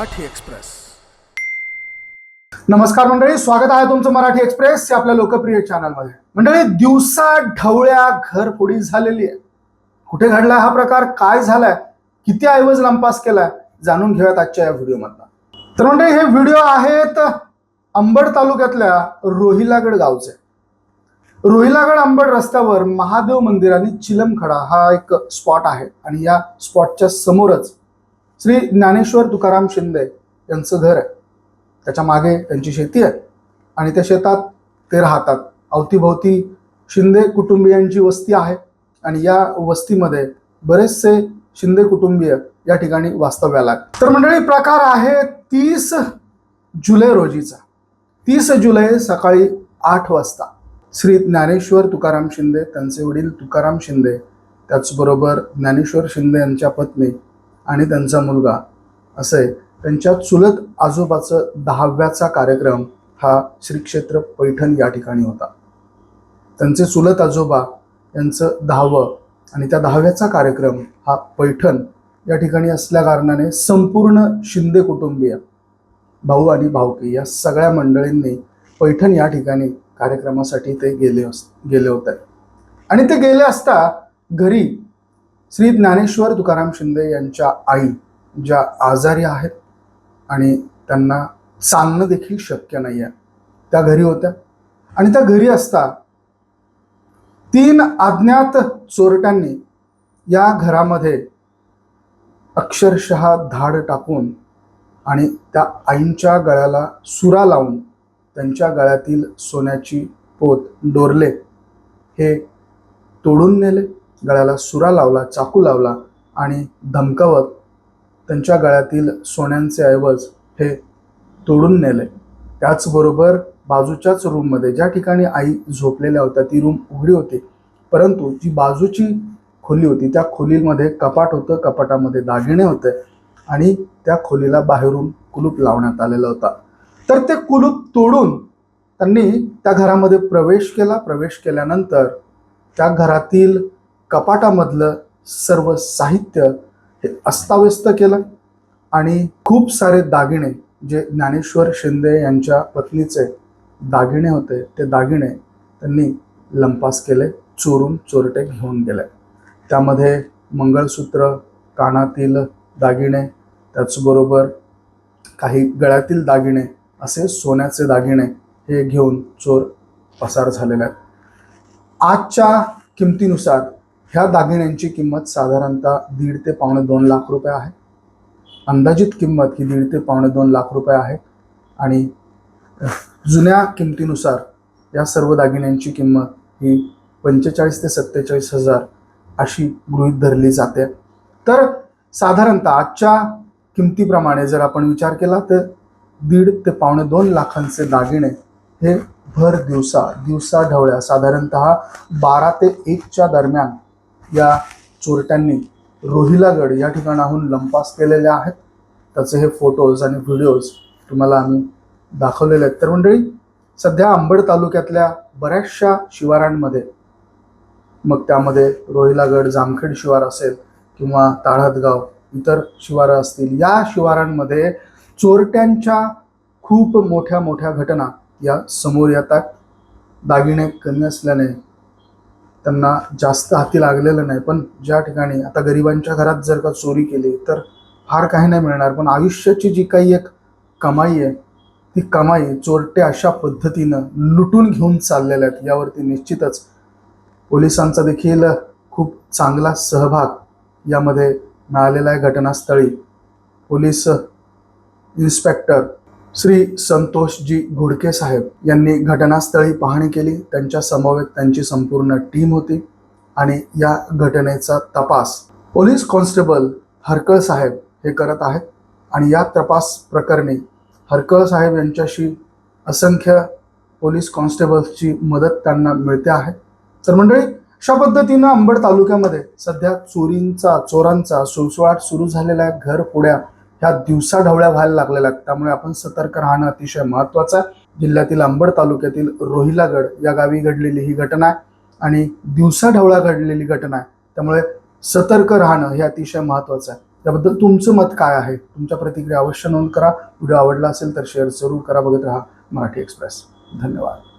Marathi express. नमस्कार मंडळी स्वागत आहे तुमचं मराठी एक्सप्रेस या आपल्या लोकप्रिय चॅनलमध्ये. मंडळी दिवसा ढवळ्या घरफोडी झालेली आहे. कुठे घडलाय हा प्रकार? काय झालाय? किती ऐवज लंपास केलाय? जाणून घेऊयात आजच्या या व्हिडिओमधला तर मंडळी हे व्हिडिओ आहेत अंबड तालुक्यातल्या रोहिलागड गावचे. रोहिलागड अंबड रस्त्यावर महादेव मंदिर आणि चिलमखडा हा एक स्पॉट आहे आणि या स्पॉटच्या समोरच श्री ज्ञानेश्वर तुकाराम शिंदे यांचं घर आहे. त्याच्यामागे त्यांची शेती आहे. आणि त्या शेतात ते राहतात. अवतीभोवती शिंदे कुटुंबियांची वस्ती आहे. आणि या वस्तीमध्ये बरेचसे शिंदे कुटुंबीय या ठिकाणी वास्तव्याला आहेत. तर मंडळी प्रकार आहे तीस जुलै रोजीचा. तीस जुलै सकाळी आठ वाजता. श्री ज्ञानेश्वर तुकाराम शिंदे त्यांचे वडील तुकाराम शिंदे त्याचबरोबर ज्ञानेश्वर शिंदे यांच्या पत्नी आणि त्यांचा मुलगा. असे त्यांच्या चुलत आजोबाचं दहाव्याचा कार्यक्रम हा श्री क्षेत्र पैठण या ठिकाणी होता. त्यांचे चुलत आजोबा यांचं दहावं आणि त्या दहाव्याचा कार्यक्रम हा पैठण या ठिकाणी असल्या कारणाने संपूर्ण शिंदे कुटुंबीय भाऊ आणि भाऊकी या सगळ्या मंडळींनी पैठण या ठिकाणी कार्यक्रमासाठी ते गेले अस गेले होते. आणि ते गेले असता घरी श्री ज्ञानेश्वर तुकाराम शिंदे यांच्या आई ज्या आजारी आहेत आणि त्यांना चालणं देखील शक्य नाही आहे त्या घरी होत्या. आणि त्या घरी असता तीन अज्ञात चोरट्यांनी या घरामध्ये अक्षरशः धाड टाकून आणि त्या आईंच्या गळ्याला सुरा लावून त्यांच्या गळ्यातील सोन्याची पोत डोरले. हे तोडून नेले. गळ्याला सुरा लावला चाकू लावला आणि धमकावत त्यांच्या गळ्यातील सोन्यांचे ऐवज हे तोडून नेले. त्याचबरोबर बाजूच्याच रूममध्ये ज्या ठिकाणी आई झोपलेल्या होत्या ती रूम उघडी होती. परंतु जी बाजूची खोली होती त्या खोलीमध्ये कपाट होतं कपाटामध्ये दागिने होते आणि त्या खोलीला बाहेरून कुलूप लावण्यात आलेला होता. तर ते कुलूप तोडून त्यांनी त्या घरामध्ये प्रवेश केला. प्रवेश केल्यानंतर त्या घरातील कपाटामधलं सर्व साहित्य हे अस्ताव्यस्त केलं आणि खूप सारे दागिने जे ज्ञानेश्वर शिंदे यांच्या पत्नीचे दागिने होते ते दागिने त्यांनी लंपास केले चोरून चोरटे घेऊन गेले. त्यामध्ये मंगळसूत्र कानातील दागिने त्याचबरोबर काही गळ्यातील दागिने असे सोन्याचे दागिने हे घेऊन चोर पसार झालेले आहेत. आजच्या किमतीनुसार ह्या दागिन्यांची किंमत साधारणतः दीड ते पावणे दोन लाख रुपये आहे. अंदाजित किंमत ही दीड ते पावणे दोन लाख रुपये आहे. आणि जुन्या किमतीनुसार या सर्व दागिन्यांची किंमत ही पंचेचाळीस ते सत्तेचाळीस हजार अशी गृहीत धरली जाते. तर साधारणतः आजच्या किमतीप्रमाणे जर आपण विचार केला तर दीड ते पावणे दोन लाखांचे दागिने हे भर दिवसा दिवसा ढवळ्या साधारणतः बारा ते एकच्या दरम्यान या चोरट्यांनी रोहिलागड या ठिकाणाहून लंपास केलेले आहेत. त्याचे हे फोटोज आणि व्हिडिओज तुम्हाला आम्ही दाखवलेले आहेत. तर मंडळी सध्या अंबड तालुक्यातल्या बऱ्याचशा शिवारांमध्ये मग त्यामध्ये रोहिलागड जामखेड शिवार असेल किंवा ताळहातगाव इतर शिवारं असतील या शिवारांमध्ये चोरट्यांच्या खूप मोठ्या मोठ्या घटना या समोर येतात. दागिने कमी असल्याने त्यांना जास्त हाती लागलेलं नाही. पण ज्या ठिकाणी आता गरिबांच्या घरात जर का चोरी केली तर फार काही नाही मिळणार. पण आयुष्याची जी काही एक कमाई आहे ती कमाई चोरटे अशा पद्धतीनं लुटून घेऊन चाललेल्या आहेत यावरती निश्चितच पोलिसांचा देखील खूप चांगला सहभाग यामध्ये मिळालेला आहे घटनास्थळी. पोलीस इन्स्पेक्टर श्री संतोषजी घुडके साहेब यांनी घटनास्थळी पाहणी केली. त्यांच्या समवेत त्यांची संपूर्ण टीम होती आणि या घटनेचा तपास पोलीस कॉन्स्टेबल हरकळ साहेब हे करत आहेत आणि या तपास प्रकरणी हरकळ साहेब यांच्याशी असंख्य पोलीस कॉन्स्टेबल्सची मदत त्यांना मिळते आहे. तर मंडळी अशा पद्धतीनं अंबड तालुक्यामध्ये सध्या चोरींचा चोरांचा सुळसुळाट सुरू झालेला आहे. घर ह्या ह्या दिवसाढवळ्या व्हायला लागलेल्या आहेत. त्यामुळे आपण सतर्क राहणं अतिशय महत्त्वाचं आहे. जिल्ह्यातील अंबड तालुक्यातील रोहिलागड या गावी घडलेली ही घटना आहे आणि दिवसाढवळ्या घडलेली घटना आहे. त्यामुळे सतर्क राहणं हे अतिशय महत्त्वाचं आहे. त्याबद्दल तुमचं मत काय आहे? तुमच्या प्रतिक्रिया अवश्य नोंद करा. व्हिडिओ आवडला असेल तर शेअर जरूर करा. बघत राहा मराठी एक्सप्रेस. धन्यवाद.